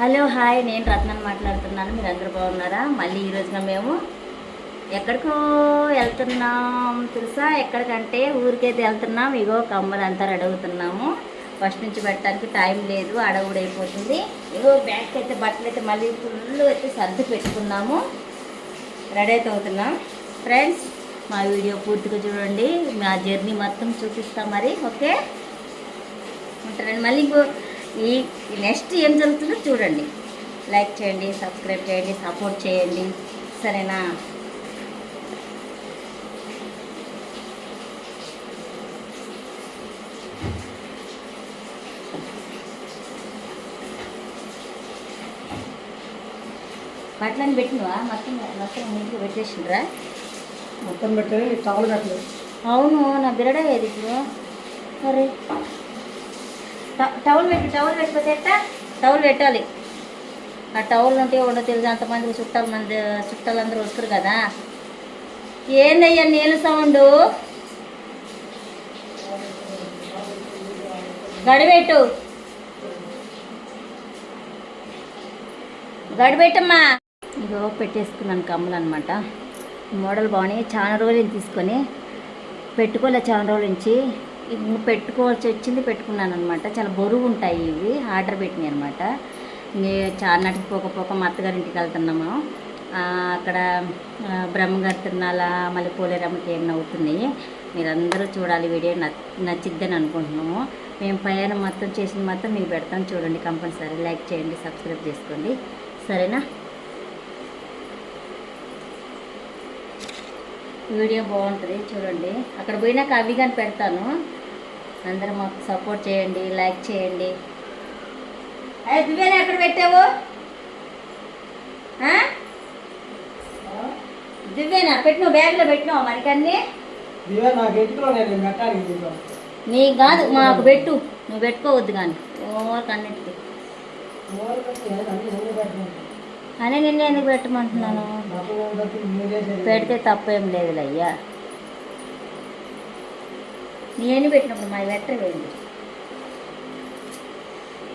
Hello hi నేను రత్నాన్ని మాట్లాడుతున్నాను. మీరు అందరూ బాగున్నారా? మళ్ళీ ఈ రోజున మేము ఎక్కడికో వెళ్తున్నాం. తెలుసా? ఎక్కడికంటే ఊరికైతే వెళ్తున్నాం. ఇగో కమ్మలు అంతా అడుగుతున్నాము ఫస్ట్ నుంచి పెట్టడానికి టైం లేదు. అడవుడైపోతుంది ఇగో బ్యాగ్కి అయితే బట్టలు అయితే మళ్ళీ ఫుల్ అయితే సర్ది పెట్టుకున్నాము. రెడీ అయితే అవుతున్నాం. ఫ్రెండ్స్ మా వీడియో పూర్తిగా చూడండి. మా జర్నీ మొత్తం చూపిస్తాం మరి ఓకే? ఉంటారండి మళ్ళీ ఇంకో ఈ నెక్స్ట్ ఏం జరుగుతుందో చూడండి. లైక్ చేయండి సబ్స్క్రైబ్ చేయండి సపోర్ట్ చేయండి. సరేనా? బట్టలని పెట్టినవా? మొత్తం మొత్తం నీట్గా పెట్టేసిండ్రా? మొత్తం పెట్టలేదు అవును నా బిరడే ఏది ఇప్పుడు. మరి టవల్ పెట్టు టవల్ పెట్టిపోతే ఎట్టా టవల్ పెట్టాలి. ఆ టవల్ ఉంటే ఉండో తెలుసు అంతమంది చుట్టాలు మంది చుట్టాలు అందరూ వస్తారు కదా. ఏందయ్యా నీళ్ళ సౌండ్? గడిపెట్టు. గడిపెట్టమ్మా. ఇదో పెట్టేసుకున్నాను కమ్మలు అనమాట మోడల్ బాగున్నాయి. చాలా రోజులు తీసుకొని పెట్టుకోలే చాలా రోజుల నుంచి. పెట్టుకోవాల్సి వచ్చింది పెట్టుకున్నాను అనమాట చాలా బరువు ఉంటాయి ఇవి. ఆర్డర్ పెట్టినాయి అనమాట చార్నాటికి పోక పోక మా అత్తగారింటికి వెళ్తున్నాము. అక్కడ బ్రహ్మగారి తిరునాల మళ్ళీ పోలేరమ్మకి ఏమైనా అవుతున్నాయి మీరందరూ చూడాలి వీడియో. నచ్ నచ్చిద్దని అనుకుంటున్నాము. మేము ప్రయాణం మొత్తం చేసిన మొత్తం మీకు పెడతాం. చూడండి కంపల్సరీ. లైక్ చేయండి సబ్స్క్రైబ్ చేసుకోండి. సరేనా? వీడియో బాగుంటుంది. చూడండి. అక్కడ పోయినాక అవి కానీ పెడతాను. అందరూ మాకు సపోర్ట్ చేయండి లైక్ చేయండి. అయ్యి దివ్యాని ఎక్కడ పెట్టావు? ఆ? దివ్యానా పెట్టినావు బ్యాగ్లో పెట్టినావు మనకన్నీ నీ కాదు మాకు పెట్టు. నువ్వు పెట్టుకోవద్దు కానీ. ఓవర్ అన్నిటికీ. అని నిన్ను ఎందుకు పెట్టమంటున్నాను. పెడితే తప్పేం లేదులే అయ్యా. నేను పెట్టినప్పుడు మా లెటర్ వేయండి.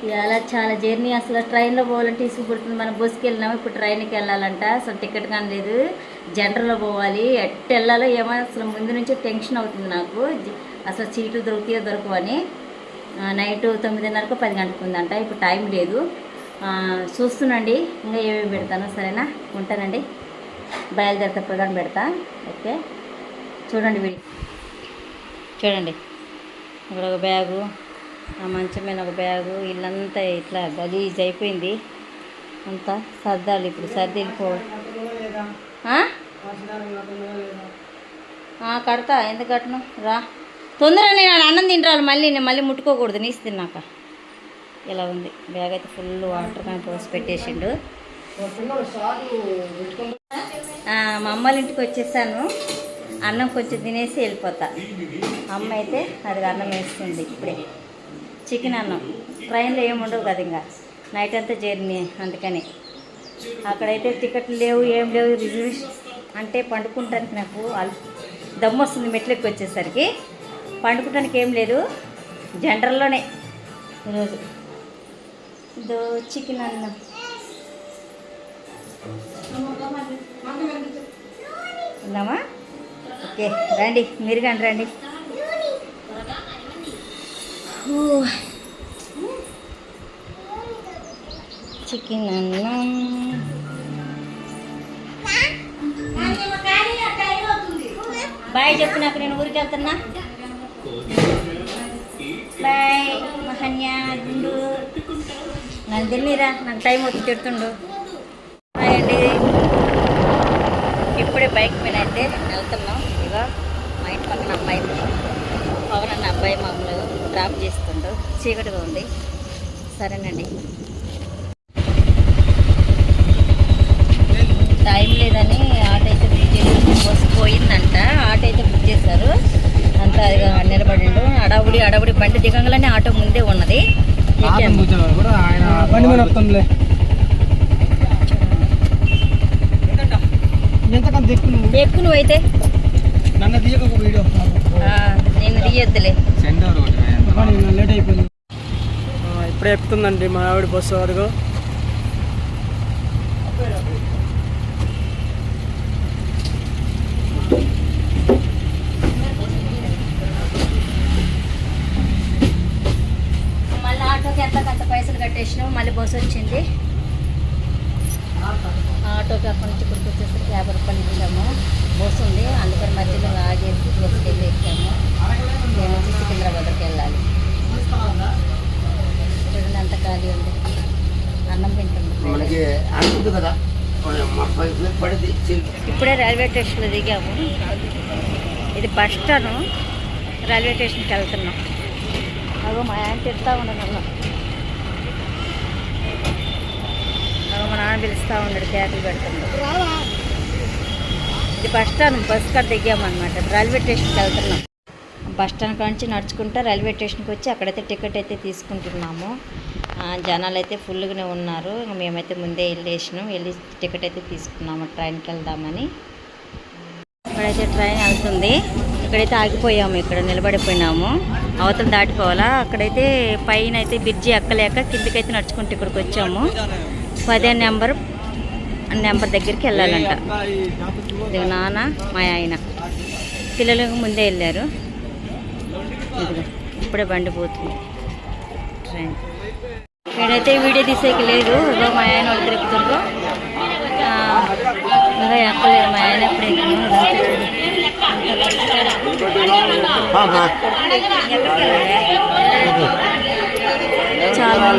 ఇలా చాలా జర్నీ అసలు. ట్రైన్లో పోవాలంటే ఇసుకుపడుతుంది మనం బస్సుకి వెళ్ళినాము? ఇప్పుడు ట్రైన్కి వెళ్ళాలంట. అసలు టికెట్ కానీ లేదు. జనరల్లో పోవాలి. ఎట్టు వెళ్ళాలో ఏమో అసలు ముందు నుంచి టెన్షన్ అవుతుంది నాకు. జ- అసలు సీట్లు దొరుకుతాయో దొరకవని. అని నైట్ తొమ్మిదిన్నరకు పది గంటలకు ఉందంట. ఇప్పుడు టైం లేదు. చూస్తునండి చూస్తున్నాండి. ఇంకా ఏమేమి పెడతాను సరేనా? ఉంటానండి. బయలుదేరేటప్పుడు కానీ పెడతా. ఓకే? చూడండి వీడియో. చూడండి. ఇక్కడ ఒక బ్యాగు ఆ మంచం మీద ఒక బ్యాగు ఇల్లంతా ఇట్లా గలీజ్ అయిపోయింది. అంతా సర్దాలి ఇప్పుడు సర్ది వెళ్ళిపో? ఆ, కడతా. ఎందుకు కట్టను? రా. తొందరగా నేను అన్నం తింటాను మళ్ళీ నేను మళ్ళీ ముట్టుకోకూడదు. నీసి తిన్నాక. ఇలా ఉంది. బ్యాగ్ అయితే ఫుల్ వాటర్ కానీ పోసి పెట్టేసిండు. మా అమ్మ వాళ్ళ ఇంటికి వచ్చేసాను. అన్నం కొంచెం తినేసి వెళ్ళిపోతా. అమ్మ అయితే అది అన్నం వేస్తుంది ఇప్పుడే. చికెన్ అన్నం. ట్రైన్లో ఏముండవు కదా ఇంకా. నైట్ అంతా జర్నీ అందుకని. అక్కడైతే టికెట్లు లేవు ఏం లేవు. రిజర్వేషన్ అంటే పండుకుంటానికి నాకు దమ్ము వస్తుంది మెట్లెక్కి వచ్చేసరికి. పండుకుంటానికి ఏం లేదు. జనరల్లోనే ఈరోజు. ఇదో చికెన్ అన్నం. ఉందామా ఓకే రండి మీరు కానీ రండి. చికెన్ అన్నం. బాయ్ చెప్పు నాకు నేను ఊరికి వెళ్తున్నా. బాయ్ మహన్య గుండు. నన్ను తెలియరా నాకు టైం వచ్చి చెడుతుండు బాయ్ అండి. ఇప్పుడే బైక్ మీద అయితే మా ఇంటి పక్కన అబ్బాయి పవన్ అన్న అబ్బాయి మమ్మల్ని డ్రాప్ చేస్తుండు. చీకటిగా ఉంది. సరేనండి. టైం లేదని ఆటో అయితే బుక్ చేసి బస్సు పోయిందంట. ఆటో అయితే బుక్ చేశారు. అంతా ఇక నిలబడిండు. అడవుడి అడవుడి బండి దిగంగానే ఆటో ముందే ఉన్నది. ఎక్కువ నువ్వు నువ్వైతే నన్ను తీయక ఒక వీడియో. ఆ, నేను తీయొద్దులే. లేట్ అయిపోయింది. ఇప్పుడే ఎక్కుతుందండి మా ఆవిడ బస్సు అదిగో మళ్ళీ ఆటోకి ఎంత కొంత పైసలు కట్టేసినాము మళ్ళీ బస్సు వచ్చింది. ఆటోకి అక్కడి నుంచి ఇక్కడికి వచ్చేసరికి యాభై రూపాయలు ఇచ్చాము. బస్సు ఉంది అందుకని మధ్యలో ఆగేసి బస్సుకి వెళ్ళి ఎక్కాము. నేను వచ్చి సికింద్రాబాద్కి వెళ్ళాలి. చూడండి అంత ఖాళీ ఉంది. అన్నం తింటుంది ఇప్పుడే రైల్వే స్టేషన్లో దిగాము. ఇది బస్ స్టాను రైల్వే స్టేషన్కి వెళ్తున్నాం. అగో మా ఆయన తిడతా ఉన్నాడు నన్ను నాన్న పిలుస్తూ ఉన్నాడు కేకలు పెడుతున్నాడు. ఇది బస్ స్టాండ్ బస్ కాడ దిగామన్నమాట. రైల్వే స్టేషన్కి వెళ్తున్నాం. బస్ స్టాండ్ నుంచి నడుచుకుంటా రైల్వే స్టేషన్కి వచ్చి అక్కడైతే టికెట్ అయితే తీసుకుంటున్నాము. జనాలు అయితే ఫుల్గానే ఉన్నారు. ఇంక మేమైతే ముందే వెళ్ళేసినాం. వెళ్ళి టికెట్ అయితే తీసుకున్నాము. ట్రైన్కి వెళ్దామని. ఇక్కడైతే ట్రైన్ వెళ్తుంది. ఇక్కడైతే ఆగిపోయాము. ఇక్కడ నిలబడిపోయినాము. అవతల దాటిపోవాలా? అక్కడైతే పైన అయితే బ్రిడ్జి ఎక్కలేక కిందకైతే నడుచుకుంటూ ఇక్కడికి వచ్చాము. పదిహేను నెంబర్ నెంబర్ దగ్గరికి వెళ్ళాలంట. ఇది నాన్న మా ఆయన. పిల్లలు ముందే వెళ్ళారు. ఇప్పుడే బండి పోతుంది. ట్రైన్. ఇక్కడైతే వీడియో తీసేకి లేదు ఇదో మా ఆయన వాళ్ళు తిరుగుతుండ్రు. ఆ, ఇంకా ఎక్కలేదు. మా ఆయన ఎప్పుడు చాలా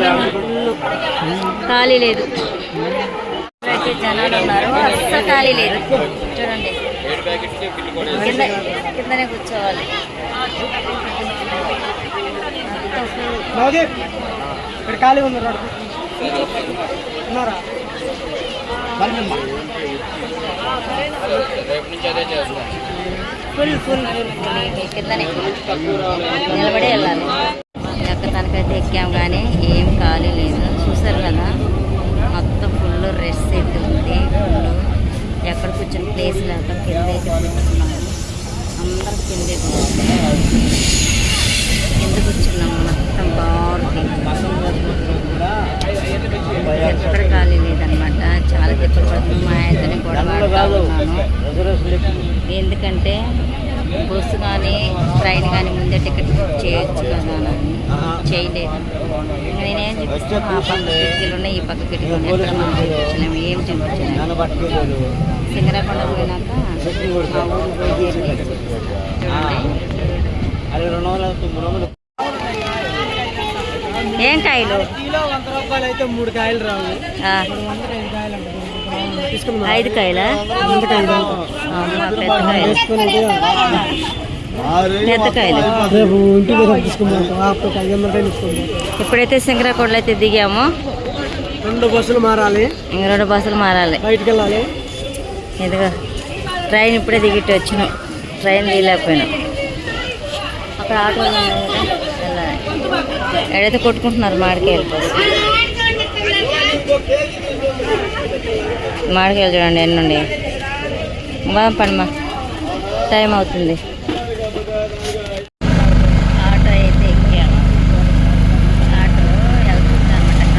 ఖాళీ లేదు. ఇక్కడైతే జనాలు ఉన్నారు అస్సలు ఖాళీ లేదు చూడండి కింద కిందనే కూర్చోవాలి ఖాళీ ఉన్నారా? Full full full. కిందనే. నిలబడి వెళ్ళాలి. తనకైతే ఎక్కాం కానీ ఏం ఖాళీ లేదు. చూసారు కదా? మొత్తం ఫుల్ రెస్ట్ అయితే ఉంది. ఫుల్ ఎక్కడ కూర్చొని ప్లేస్ లేక కింద అయితే కూర్చున్నాము. అందరం కింద కూర్చున్నాం. కింద కూర్చున్నాము. మొత్తం బాగుంది. ఎక్కడ ఖాళీ లేదనమాట చాలా తిప్పలు పడుతుంది మా ఆయనతోనే గొడవ ఉన్నాను. ఎందుకంటే బస్సు కానీ ట్రైన్ కానీ ముందే టికెట్ చేయొచ్చు కదా అని చేయలేదు. నేనేం చూపిస్తాను ఆ పక్క కిటికీలు ఉన్నాయి ఈ పక్క కిటికీలు ఉన్నాయి ఎక్కడ మనం చూపించలేము ఏం చూపించలేము సింగరాకొండ పోయినాక మా ఊరు పోయి జర్నీ చూడండి ఏం కాయలు? కిలో వంద రూపాయలు అయితే మూడు కాయలు రావు. ఐదు కాయలు? పెద్ద కాయలు. పెద్ద సింగరాకొండలో అయితే దిగామో రెండు బస్సులు మారాలి. ఇంక రెండు బస్సులు మారాలి. బయటికి వెళ్ళాలి. ఇదిగో ట్రైన్ ఇప్పుడే దిగిట్టి వచ్చినాం. ట్రైన్ తీయలేకపోయినాం. అక్కడ ఆటో ఉన్నాయి కదా. వెళ్ళాలి ఎక్కడైతే కొట్టుకుంటున్నారు మామిడికాయలు చూడండి ఎన్నుండి బాగా టైం అవుతుంది ఆటో అయితే ఎక్కాము ఆటో వెళ్తుంది అనమాట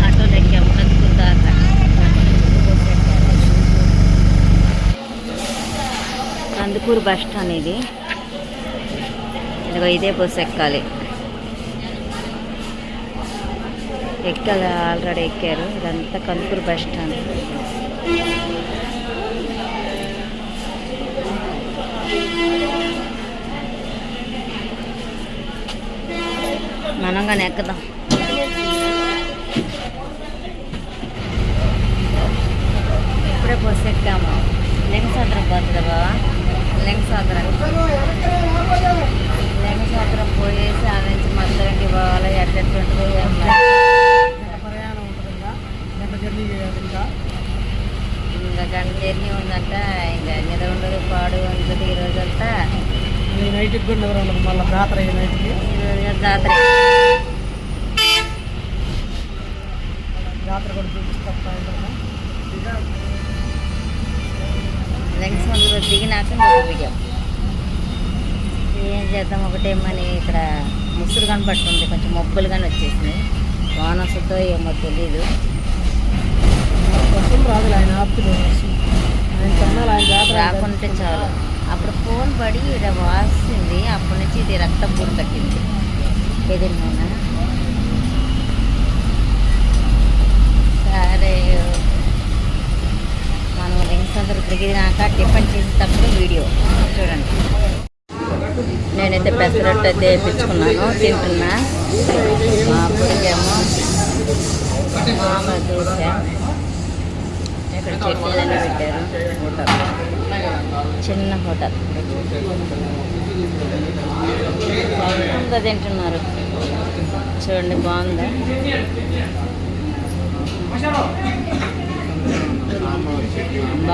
ఆటోలో ఎక్కాము కందుకూరు దాకా కందుకూరు బస్ స్టాండ్ ఇది ఇదిగో ఇదే బస్సు ఎక్కాలి. ఎక్కాలి ఆల్రెడీ ఎక్కారు. ఇదంతా కందుకూరు బస్ స్టాండ్. మనం కానీ ఎక్కుదాం. ఇప్పుడే బస్సు ఎక్కాము. లింగసాద్రం పోతుందా బావా. లింగసాద్రం లింగసాద్రం పోయేసి ఆ నుంచి పోవాలి లేదు. ప్రయాణం ఉంటుందా ఇంకా? గంట జర్నీ ఉందంట ఇంకా ఉండదు పాడు ఉంటుంది ఈ రోజంతా. నైట్కి కూడా మళ్ళీ జాతర ఈ నైట్కి. జాతర. జాతర కూడా చూపిస్తాం సాయంత్రం వెంకటేశ్వర దిగినాక ఇంకొక వీడియో. ఏం చేద్దాం ఒకటేమని ఇక్కడ ముసురు కనపడుతుంది కొంచెం మబ్బులు కానీ వచ్చేసింది వాన వస్తుందో ఏమో తెలీదు. రాదు ఆయన రాకుంటే చాలు. అప్పుడు ఫోన్ పడి ఇక్కడ వాసింది అప్పటి నుంచి ఇది రక్తం పూడి కట్టింది ఏదైనా సరే. మనం తిరిగినాక అందరూ దిగినాక టిఫిన్ చేసేటప్పుడు వీడియో. చూడండి. నేనైతే పెసరట్టు అయితే వేయించుకున్నాను. తింటున్నా. మా అప్పటికేమో మామూలు దోశ. ఇక్కడ చట్నీలన్నీ పెట్టారు. హోటల్ చిన్న హోటల్. అంతా తింటున్నారు? చూడండి బాగుందా?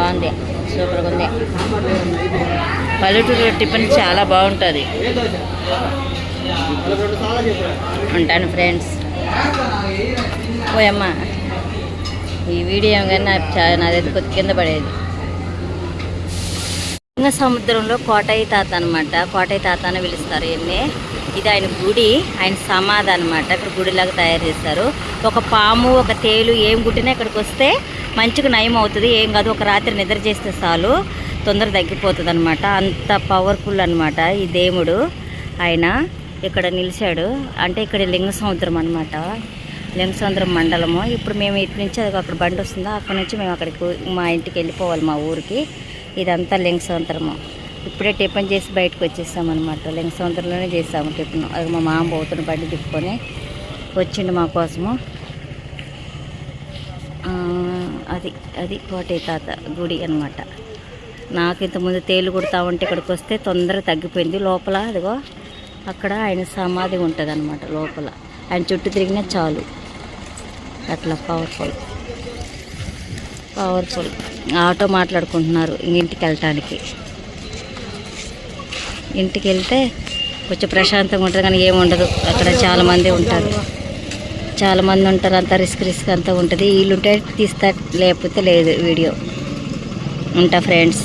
బాగుంది. సూపర్గా ఉంది. పల్లెటూరు టిఫిన్ చాలా బాగుంటుంది. ఉంటాను ఫ్రెండ్స్. పోయమ్మా ఈ వీడియో కానీ నాకు చా- నాదైతే కొద్ది కింద పడేది. సింగ సముద్రంలో కోటయ్య తాత అనమాట కోటయ్య తాత అని పిలుస్తారు ఈయన్ని. ఇది ఆయన గుడి ఆయన సమాధి అనమాట ఇక్కడ గుడిలాగా తయారు చేస్తారు ఒక పాము ఒక తేలు ఏం గుట్టినా ఇక్కడికి వస్తే మంచిగా నయం అవుతుంది ఏం కాదు ఒక రాత్రి నిద్ర చేస్తే చాలు తొందర తగ్గిపోతుంది అనమాట అంత పవర్ఫుల్ అనమాట ఈ దేవుడు. ఆయన ఇక్కడ నిలిచాడు. అంటే ఇక్కడ లింగ సముద్రం అనమాట లింగ సముద్రం మండలము. ఇప్పుడు మేము ఇటు నుంచి అది అక్కడ బండి వస్తుందో? అక్కడ నుంచి మేము అక్కడికి మా ఇంటికి వెళ్ళిపోవాలి మా ఊరికి. ఇదంతా లింగ సముద్రము. ఇప్పుడే టిఫిన్ చేసి బయటకు వచ్చేసామన్నమాట లింగ సముద్రంలోనే చేసాము టిఫిన్. అది మా మామ పోతున్న బండి తిప్పుకొని వచ్చిండు మా కోసము. అది అది కోటయ్య తాత గుడి అనమాట నాకు ఇంతకుముందు తేలు కుడతా ఉంటే ఇక్కడికి వస్తే తొందరగా తగ్గిపోయింది. లోపల అదిగో అక్కడ ఆయన సమాధి ఉంటుంది అనమాట లోపల. ఆయన చుట్టూ తిరిగినా చాలు. అట్లా పవర్ఫుల్ పవర్ఫుల్ ఆటో మాట్లాడుకుంటున్నారు ఇంటికి వెళ్ళటానికి ఇంటికి వెళ్తే కొంచెం ప్రశాంతంగా ఉంటుంది కానీ ఏముండదు. అక్కడ చాలామంది ఉంటారు. చాలా మంది ఉంటారు అంతా రిస్క్ రిస్క్ అంతా ఉంటుంది. వీళ్ళుంటే తీస్తా లేకపోతే లేదు వీడియో. ఉంటా ఫ్రెండ్స్